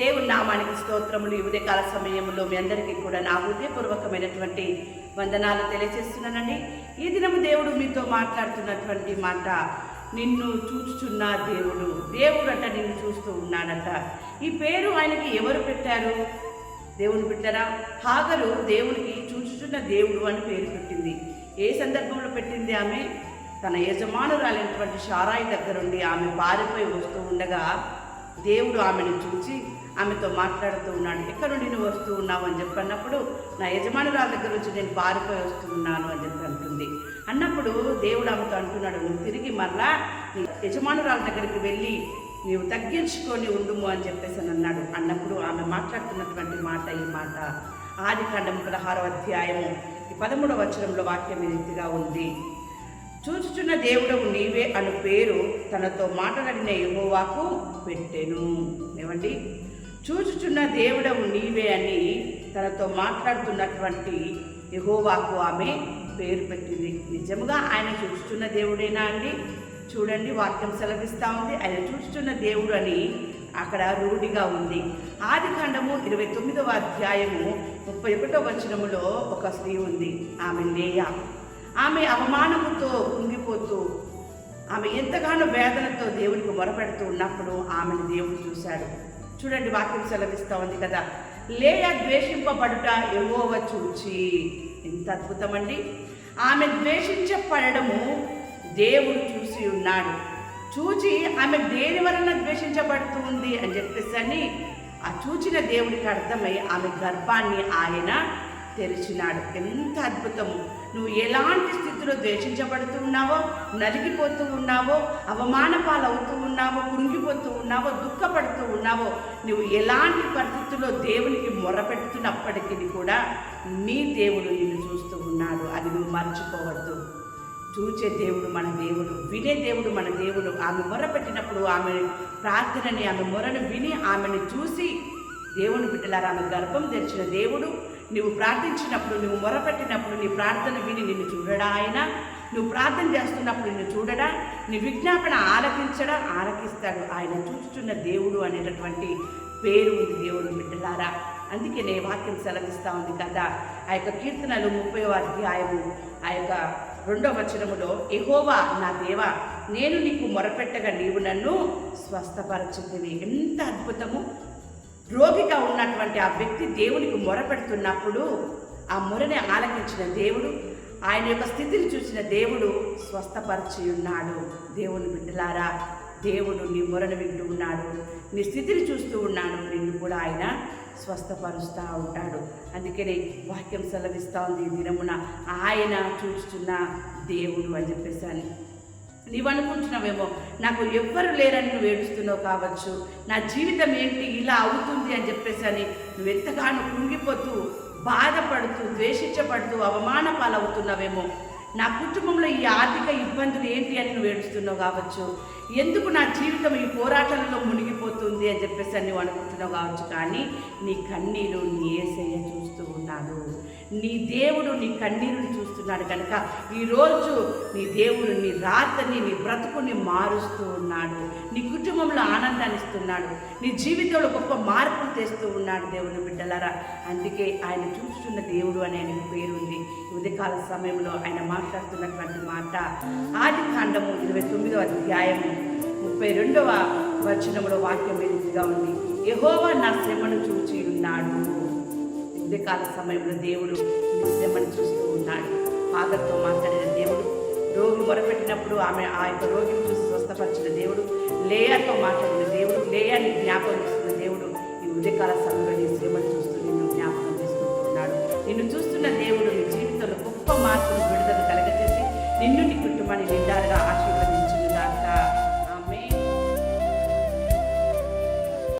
దేవుని నామానికి స్తోత్రములు. ఈ ఉదయకాల సమయంలో మీ అందరికీ కూడా నా హృదయపూర్వకమైనటువంటి వందనాలు తెలియజేస్తున్నానండి. ఈ దినము దేవుడు మీతో మాట్లాడుతున్నటువంటి మాట నిన్ను చూచుచున్న దేవుడు దేవుడు అంట నిన్ను చూస్తూ ఉన్నాడట. ఈ పేరు ఆయనకి ఎవరు పెట్టారు? దేవుని పెట్టారా హాగరు దేవునికి చూచుచున్న దేవుడు అని పేరు పెట్టింది. ఏ సందర్భంలో పెట్టింది ఆమె? తన యజమానురాలైనటువంటి షారాయి దగ్గరుండి ఆమె పారిపోయి వస్తూ ఉండగా దేవుడు ఆమెను చూచి ఆమెతో మాట్లాడుతూ ఉన్నాడు ఎక్కడ నుండి నువ్వు వస్తూ ఉన్నావు? అని చెప్పి అన్నప్పుడు నా యజమానురాల దగ్గర నుంచి నేను పారిపోయి వస్తున్నాను అని చెప్పి అంటుంది. అన్నప్పుడు దేవుడు ఆమెతో అంటున్నాడు నువ్వు తిరిగి మరలా నీ యజమానురాల దగ్గరికి వెళ్ళి నీవు తగ్గించుకొని ఉండుము అని చెప్పేసి అని అన్నాడు. అన్నప్పుడు ఆమె మాట్లాడుతున్నటువంటి మాట ఈ మాట. ఆది కాండం పదహారవ అధ్యాయము ఈ పదమూడవ వచనంలో వాక్యం ఈ రీతిగా ఉంది. చూచుచున్న దేవుడవు నీవే అను పేరు తనతో మాట్లాడిన యెహోవాకు పెట్టెను. ఏమండి? చూచుచున్న దేవుడవు నీవే అని తనతో మాట్లాడుతున్నటువంటి యెహోవాకు ఆమె పేరు పెట్టింది. నిజముగా ఆయన చూచుచున్న దేవుడేనా అండి? చూడండి వాక్యం సెలవిస్తూ ఉంది. ఆయన చూచుచున్న దేవుడు అని అక్కడ రూఢిగా ఉంది. ఆది కాండము ఇరవై తొమ్మిదవ అధ్యాయము ముప్పై ఒకటో వచనములో ఒక స్త్రీ ఉంది. ఆమె లేయా ఆమె అవమానముతో కుంగిపోతూ ఆమె ఎంతగానో వేదనతో దేవునికి మొరపెడుతూ ఉన్నప్పుడు ఆమెను దేవుడు చూశాడు. చూడండి వాక్యం సెలవిస్తూ ఉంది కదా. లేయ ద్వేషింపబడుట ఎవోవ చూచి. ఎంత అద్భుతమండి. ఆమె ద్వేషించబడము దేవుడు చూసి ఉన్నాడు. చూచి ఆమె దేని వలన ద్వేషించబడుతుంది అని చెప్పేసి అని ఆ చూచిన దేవుడికి అర్థమై ఆమె గర్భాన్ని ఆయన తెరిచినాడు. ఎంత అద్భుతము. నువ్వు ఎలాంటి స్థితిలో ద్వేషించబడుతూ ఉన్నావో నలిగిపోతూ ఉన్నావో అవమాన పాలవుతూ ఉన్నావో కృంగిపోతూ ఉన్నావో దుఃఖపడుతూ ఉన్నావో నువ్వు ఎలాంటి పరిస్థితుల్లో దేవునికి మొరపెడుతున్నప్పటికీ కూడా నీ దేవుడు నిన్ను చూస్తూ ఉన్నాడు. అది నువ్వు మర్చిపోవద్దు. చూచే దేవుడు మన దేవుడు వినే దేవుడు మన దేవుడు. ఆమె మొర పెట్టినప్పుడు ఆమె ప్రార్థనని ఆమె మొరను విని ఆమెను చూసి దేవుని బిడ్డలారా ఆమె గర్భం తెరిచిన దేవుడు నువ్వు ప్రార్థించినప్పుడు నువ్వు మొరపెట్టినప్పుడు నీ ప్రార్థన విని నిన్ను చూడడా ఆయన? నువ్వు ప్రార్థన చేస్తున్నప్పుడు నిన్ను చూడడా? నీ విజ్ఞాపన ఆలకించడా? ఆలకిస్తాడు. ఆయన చూస్తున్న దేవుడు అనేటటువంటి పేరు ఉంది దేవుడు బిడ్డలారా. అందుకే నే వాక్యం సెలవిస్తూ ఉంది కదా. ఆ యొక్క కీర్తనలు ముప్పై అధ్యాయము ఆ యొక్క రెండో వచనములో ఎహోవా నా దేవ నేను నీకు మొరపెట్టగా నీవు నన్ను స్వస్థపరచుతుంది ఎంత అద్భుతము! రోగిగా ఉన్నటువంటి ఆ వ్యక్తి దేవునికి మొరపెడుతున్నప్పుడు ఆ మొరని ఆలకించిన దేవుడు ఆయన యొక్క స్థితిని చూసిన దేవుడు స్వస్థపరిచి ఉన్నాడు. దేవుని బిడ్డలారా దేవుడు నీ మొరను వింటూ ఉన్నాడు. నీ స్థితిని చూస్తూ ఉన్నాడు. నిన్ను కూడా ఆయన స్వస్థపరుస్తూ ఉంటాడు. అందుకనే వాక్యం సెలవిస్తూ ఉంది ఈ దినమున. ఆయన చూస్తున్న దేవుడు అని చెప్పేసి నీవనుకుంటున్నావేమో. నాకు ఎవ్వరు లేరని నువ్వు ఏడుస్తున్నావు కావచ్చు. నా జీవితం ఏంటి? ఇలా అవుతుంది అని చెప్పేసి అని నువ్వు ఎంతగానో కుంగిపోతూ బాధపడుతూ ద్వేషించబడుతూ అవమాన పాలవుతున్నావేమో నా కుటుంబంలో ఈ ఆర్థిక ఇబ్బందులు ఏంటి అని నువ్వు ఏడుస్తున్నావు కావచ్చు? ఎందుకు నా జీవితం ఈ పోరాటాలలో మునిగిపోతుంది అని చెప్పేసి అని నువ్వు అనుకుంటున్నావు కావచ్చు? కానీ నీ కన్నీరు నీ ఏసయ్య చూస్తూ ఉన్నాడు. నీ దేవుడు నీ కన్నీరుని చూస్తున్నాడు కనుక ఈరోజు నీ దేవుడు నీ రాతని నీ బ్రతుకుని మారుస్తూ ఉన్నాడు. నీ కుటుంబంలో ఆనందాన్ని ఇస్తున్నాడు. నీ జీవితంలో గొప్ప మార్పులు తెస్తూ ఉన్నాడు దేవుని బిడ్డలారా. అందుకే ఆయన చూస్తున్న దేవుడు అని ఆయనకు పేరు ఉంది. ఉదయకాల సమయంలో ఆయన మాట్లాడుతున్నటువంటి మాట. ఆది కాండము ఇరవై తొమ్మిదవ అధ్యాయము ముప్పై రెండవ వచనంలో వాక్యం ఈ ఉంది. యహోవా నా శ్రమను చూచి ఉన్నాడు. ఉదయకాల సమయంలో దేవుడు నీ శ్రమను చూస్తూ ఉన్నాడు. పాదతో మాట్లాడిన దేవుడు రోగి మొరపెట్టినప్పుడు ఆమె ఆ యొక్క రోగిని చూసి స్వస్థపరిచిన దేవుడు లేయాతో మాట్లాడిన దేవుడు లేయర్ని జ్ఞాపకం చేస్తున్న దేవుడు ఈ ఉదయకాల సమయంలో నీ శ్రమను చూస్తూ నిన్ను జ్ఞాపకం చేసుకుంటున్నాడు నిన్ను చూస్తున్న దేవుడు నీ జీవితంలో గొప్ప మార్పు నిన్ను నీ కుటుంబాన్ని నిండాలుగా ఆశీర్వదించి.